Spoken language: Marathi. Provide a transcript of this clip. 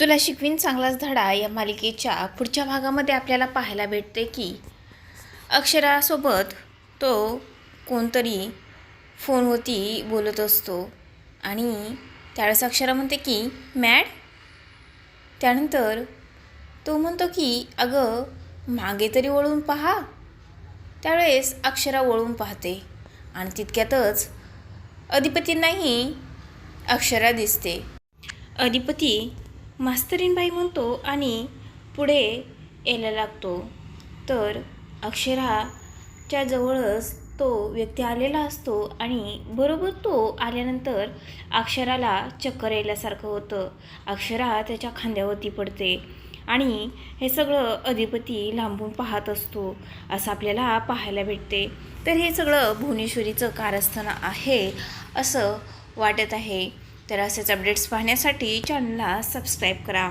तुला शिकवीन चांगलाच धडा या मालिकेच्या पुढच्या भागामध्ये आपल्याला पाहायला भेटते की अक्षरासोबत तो कोणतरी फोनवरती बोलत असतो. आणि त्यावेळेस अक्षरा म्हणते की मॅड? त्यानंतर तो म्हणतो की अगं मागे तरी वळून पहा. त्यावेळेस अक्षरा वळून पाहते. आणि तितक्यातच अधिपतींनाही अक्षरा दिसते. अधिपती मास्तरीनबाई म्हणतो आणि पुढे यायला लागतो. तर अक्षराच्या जवळच तो व्यक्ती आलेला असतो आणि बरोबर तो आल्यानंतर अक्षराला चक्कर यायल्यासारखं होतं. अक्षरा त्याच्या खांद्यावरती पडते आणि हे सगळं अधिपती लांबून पाहत असतो. असं आपल्याला पाहायला भेटते. तर हे सगळं भुवनेश्वरीचं कारस्थान आहे असं वाटत आहे. तर असेच अपडेट्स पाहण्यासाठी चॅनलला सबस्क्राईब करा.